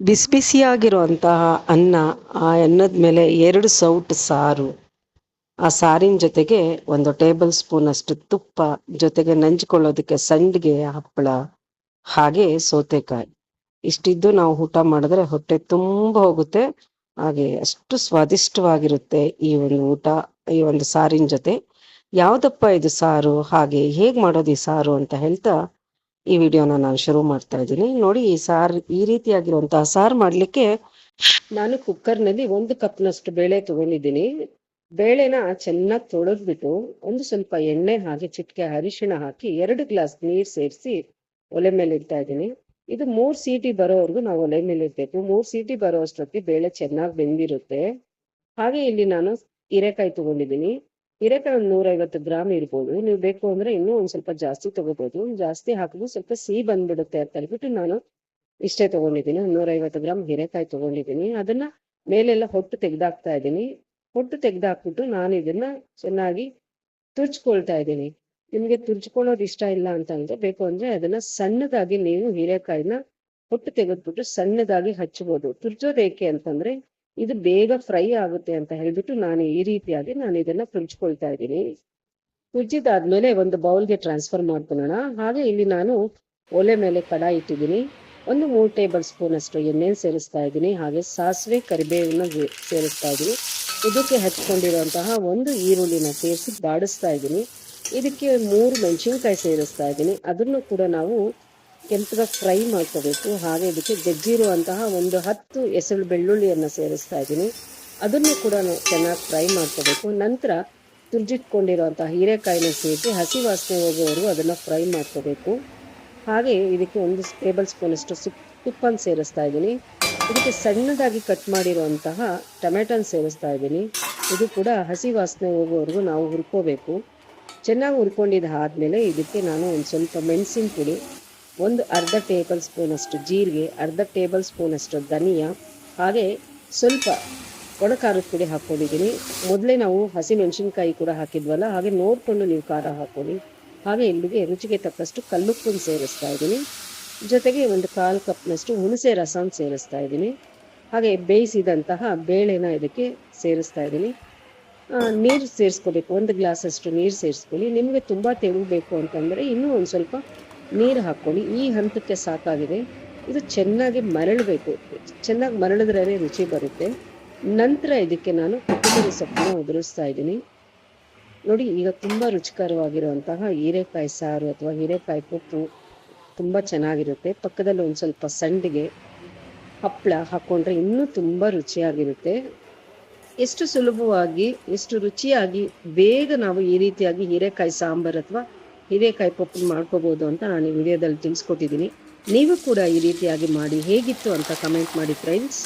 ಬಿಸಿ ಬಿಸಿಯಾಗಿರುವಂತಹ ಅನ್ನ, ಆ ಅನ್ನದ ಮೇಲೆ ಎರಡು ಸೌಟ್ ಸಾರು. ಆ ಸಾರಿನ ಜೊತೆಗೆ ಒಂದು ಟೇಬಲ್ ಸ್ಪೂನ್ ಅಷ್ಟು ತುಪ್ಪ, ಜೊತೆಗೆ ನಂಚ್ಕೊಳ್ಳೋದಕ್ಕೆ ಸಂಡಿಗೆ ಹಪ್ಪಳ, ಹಾಗೆ ಸೌತೆಕಾಯಿ. ಇಷ್ಟಿದ್ದು ನಾವು ಊಟ ಮಾಡಿದ್ರೆ ಹೊಟ್ಟೆ ತುಂಬ ಹೋಗುತ್ತೆ, ಹಾಗೆ ಅಷ್ಟು ಸ್ವಾದಿಷ್ಟವಾಗಿರುತ್ತೆ ಈ ಒಂದು ಊಟ, ಈ ಒಂದು ಸಾರಿನ ಜೊತೆ. ಯಾವುದಪ್ಪ ಇದು ಸಾರು, ಹಾಗೆ ಹೇಗೆ ಮಾಡೋದು ಈ ಸಾರು ಅಂತ ಹೇಳ್ತಾ ಈ ವಿಡಿಯೋನ ನಾನು ಶುರು ಮಾಡ್ತಾ ಇದ್ದೀನಿ. ನೋಡಿ, ಈ ಸಾರ್, ಈ ರೀತಿಯಾಗಿರುವಂತಹ ಸಾರು ಮಾಡ್ಲಿಕ್ಕೆ ನಾನು ಕುಕ್ಕರ್ನಲ್ಲಿ ಒಂದು ಕಪ್ನಷ್ಟು ಬೇಳೆ ತಗೊಂಡಿದ್ದೀನಿ. ಬೇಳೆನ ಚೆನ್ನಾಗಿ ತೊಳೆದ್ಬಿಟ್ಟು ಒಂದು ಸ್ವಲ್ಪ ಎಣ್ಣೆ ಹಾಗೆ ಚಿಟಿಕೆ ಅರಿಶಿಣ ಹಾಕಿ ಎರಡು ಗ್ಲಾಸ್ ನೀರ್ ಸೇರಿಸಿ ಒಲೆ ಮೇಲೆ ಇಡ್ತಾ ಇದ್ದೀನಿ. ಇದು ಮೂರ್ ಸೀಟಿ ಬರೋವರೆಗೂ ನಾವು ಒಲೆ ಮೇಲೆ ಇಡ್ಬೇಕು. ಮೂರ್ ಸೀಟಿ ಬರೋ ಅಷ್ಟೊತ್ತಿಗೆ ಬೇಳೆ ಚೆನ್ನಾಗಿ ಬೆಂದಿರುತ್ತೆ. ಹಾಗೆ ಇಲ್ಲಿ ನಾನು ಹೀರೆಕಾಯಿ ತಗೊಂಡಿದ್ದೀನಿ. ಹೀರೆಕಾಯಿ ಒಂದು ನೂರೈವತ್ತು ಗ್ರಾಮ್ ಇರ್ಬೋದು. ನೀವು ಬೇಕು ಅಂದ್ರೆ ಇನ್ನೂ ಒಂದ್ ಸ್ವಲ್ಪ ಜಾಸ್ತಿ ತಗೋಬಹುದು ಜಾಸ್ತಿ ಹಾಕಿದ್ರು ಸ್ವಲ್ಪ ಸಿಹಿ ಬಂದ್ಬಿಡುತ್ತೆ ಅಂತ ಹೇಳ್ಬಿಟ್ಟು ನಾನು ಇಷ್ಟೇ ತಗೊಂಡಿದ್ದೀನಿ. ಒಂದು ನೂರೈವತ್ತು ಗ್ರಾಮ್ ಹೀರೆಕಾಯಿ ತಗೊಂಡಿದ್ದೀನಿ. ಅದನ್ನ ಮೇಲೆಲ್ಲ ಹೊಟ್ಟು ತೆಗ್ದಾಕ್ತಾ ಇದ್ದೀನಿ. ಹೊಟ್ಟು ತೆಗ್ದಾಕ್ಬಿಟ್ಟು ನಾನು ಇದನ್ನ ಚೆನ್ನಾಗಿ ತುರ್ಚ್ಕೊಳ್ತಾ ಇದ್ದೀನಿ. ನಿಮ್ಗೆ ತುರ್ಚ್ಕೊಳ್ಳೋದು ಇಷ್ಟ ಇಲ್ಲ ಅಂತ ಅಂದ್ರೆ ಬೇಕು ಅಂದ್ರೆ ಅದನ್ನ ಸಣ್ಣದಾಗಿ ನೀವು ಹೀರೆಕಾಯಿನ ಹೊಟ್ಟು ತೆಗೆದ್ಬಿಟ್ಟು ಸಣ್ಣದಾಗಿ ಹಚ್ಚಬಹುದು ತುರ್ಚೋದು ಏಕೆ ಅಂತಂದ್ರೆ ಇದು ಬೇಗ ಫ್ರೈ ಆಗುತ್ತೆ ಅಂತ ಹೇಳ್ಬಿಟ್ಟು ನಾನು ಈ ರೀತಿಯಾಗಿ ನಾನು ಇದನ್ನ ಕುಂಚ್ಕೊಳ್ತಾ ಇದ್ದೀನಿ. ಕುಜ್ಜಿದಾದ್ಮೇಲೆ ಒಂದು ಬೌಲ್ಗೆ ಟ್ರಾನ್ಸ್ಫರ್ ಮಾಡ್ಕೊಳ್ಳೋಣ. ಹಾಗೆ ಇಲ್ಲಿ ನಾನು ಒಲೆ ಮೇಲೆ ಕಡಾಯಿ ಇಟ್ಟಿದ್ದೀನಿ. ಒಂದು ಮೂರು ಟೇಬಲ್ ಸ್ಪೂನ್ ಅಷ್ಟು ಎಣ್ಣೆ ಸೇರಿಸ್ತಾ ಇದ್ದೀನಿ. ಹಾಗೆ ಸಾಸಿವೆ, ಕರಿಬೇವನ್ನ ಸೇರಿಸ್ತಾ ಇದ್ದೀನಿ. ಇದಕ್ಕೆ ಹಚ್ಕೊಂಡಿರುವಂತಹ ಒಂದು ಈರುಳ್ಳಿನ ಸೇರಿಸಿ ಬಾಡಿಸ್ತಾ ಇದ್ದೀನಿ. ಇದಕ್ಕೆ ಮೂರು ಮೆಣಸಿನ್ಕಾಯಿ ಸೇರಿಸ್ತಾ ಇದ್ದೀನಿ. ಅದನ್ನು ಕೂಡ ನಾವು ಕೆಂಪಗ ಫ್ರೈ ಮಾಡ್ಕೋಬೇಕು. ಹಾಗೆ ಇದಕ್ಕೆ ಜಜ್ಜಿರುವಂತಹ ಒಂದು ಹತ್ತು ಎಸಳು ಬೆಳ್ಳುಳ್ಳಿಯನ್ನು ಸೇರಿಸ್ತಾ ಇದ್ದೀನಿ. ಅದನ್ನು ಕೂಡ ಚೆನ್ನಾಗಿ ಫ್ರೈ ಮಾಡ್ಕೋಬೇಕು. ನಂತರ ತುರ್ಜಿಟ್ಕೊಂಡಿರುವಂತಹ ಹೀರೆಕಾಯಿನ ಸೇರಿಸಿ ಹಸಿ ವಾಸನೆ ಹೋಗೋವರೆಗೂ ಅದನ್ನು ಫ್ರೈ ಮಾಡ್ಕೋಬೇಕು. ಹಾಗೆ ಇದಕ್ಕೆ ಒಂದು ಟೇಬಲ್ ಸ್ಪೂನ್ ಅಷ್ಟು ಸುಪ್ ತುಪ್ಪನ ಸೇರಿಸ್ತಾ ಇದ್ದೀನಿ. ಇದಕ್ಕೆ ಸಣ್ಣದಾಗಿ ಕಟ್ ಮಾಡಿರುವಂತಹ ಟೊಮೆಟೊನ ಸೇರಿಸ್ತಾ ಇದ್ದೀನಿ. ಇದು ಕೂಡ ಹಸಿ ವಾಸನೆ ಹೋಗೋವರೆಗೂ ನಾವು ಹುರ್ಕೋಬೇಕು. ಚೆನ್ನಾಗಿ ಹುರ್ಕೊಂಡಿದ್ದು ಆದಮೇಲೆ ಇದಕ್ಕೆ ನಾನು ಒಂದು ಸ್ವಲ್ಪ ಮೆಣಸಿನ ಪುಡಿ ಒಂದು ಅರ್ಧ ಟೇಬಲ್ ಸ್ಪೂನಷ್ಟು ಜೀರಿಗೆ, ಅರ್ಧ ಟೇಬಲ್ ಸ್ಪೂನಷ್ಟು ಧನಿಯಾ, ಹಾಗೆ ಸ್ವಲ್ಪ ಒಣ ಖಾರದ ಪುಡಿ ಹಾಕ್ಕೊಂಡಿದ್ದೀನಿ ಮೊದಲೇ ನಾವು ಹಸಿ ಮೆಣಸಿನ್ಕಾಯಿ ಕೂಡ ಹಾಕಿದ್ವಲ್ಲ, ಹಾಗೆ ನೋಡಿಕೊಂಡು ನೀವು ಖಾರ ಹಾಕ್ಕೊಳ್ಳಿ ಹಾಗೆ ಇಲ್ಲಿಗೆ ರುಚಿಗೆ ತಕ್ಕಷ್ಟು ಕಲ್ಲುಪ್ಪನ್ನು ಸೇರಿಸ್ತಾ ಇದ್ದೀನಿ. ಜೊತೆಗೆ ಒಂದು ಕಾಲು ಕಪ್ನಷ್ಟು ಹುಣಸೆ ರಸನ ಸೇರಿಸ್ತಾ ಇದ್ದೀನಿ. ಹಾಗೆ ಬೇಯಿಸಿದಂತಹ ಬೇಳೆನ ಇದಕ್ಕೆ ಸೇರಿಸ್ತಾ ಇದ್ದೀನಿ. ನೀರು ಸೇರಿಸ್ಕೋಬೇಕು, ಒಂದು ಗ್ಲಾಸಷ್ಟು ನೀರು ಸೇರಿಸ್ಕೊಳ್ಳಿ. ನಿಮಗೆ ತುಂಬ ತೆಳು ಬೇಕು ಅಂತಂದರೆ ಇನ್ನೂ ಒಂದು ಸ್ವಲ್ಪ ನೀರು ಹಾಕ್ಕೊಳ್ಳಿ ಈ ಹಂತಕ್ಕೆ ಸಾಕಾಗಿದೆ. ಇದು ಚೆನ್ನಾಗಿ ಮರಳಬೇಕು. ಚೆನ್ನಾಗಿ ಮರಳಿದ್ರೇ ರುಚಿ ಬರುತ್ತೆ. ನಂತರ ಇದಕ್ಕೆ ನಾನು ಕೊತ್ತಂಬರಿ ಸೊಪ್ಪನ್ನ ಉದುರಿಸ್ತಾ ಇದ್ದೀನಿ. ನೋಡಿ, ಈಗ ತುಂಬ ರುಚಿಕರವಾಗಿರುವಂತಹ ಹೀರೆಕಾಯಿ ಸಾರು ಅಥವಾ ಹೀರೆಕಾಯಿ ಪಪ್ಪು ತುಂಬ ಚೆನ್ನಾಗಿರುತ್ತೆ. ಪಕ್ಕದಲ್ಲಿ ಒಂದು ಸ್ವಲ್ಪ ಸಂಡಿಗೆ, ಹಪ್ಪಳ ಹಾಕ್ಕೊಂಡ್ರೆ ಇನ್ನೂ ತುಂಬ ರುಚಿಯಾಗಿರುತ್ತೆ. ಎಷ್ಟು ಸುಲಭವಾಗಿ, ಎಷ್ಟು ರುಚಿಯಾಗಿ, ಬೇಗ ನಾವು ಈ ರೀತಿಯಾಗಿ ಹೀರೆಕಾಯಿ ಸಾಂಬಾರು ಅಥವಾ ಹೀರೆಕಾಯಿ ಪಪ್ಪು ಮಾಡ್ಕೋಬಹುದು ಅಂತ ನಾನು ಈ ವಿಡಿಯೋದಲ್ಲಿ ತಿಳಿಸ್ಕೊಟ್ಟಿದ್ದೀನಿ. ನೀವು ಕೂಡ ಈ ರೀತಿಯಾಗಿ ಮಾಡಿ ಹೇಗಿತ್ತು ಅಂತ ಕಮೆಂಟ್ ಮಾಡಿ ಫ್ರೆಂಡ್ಸ್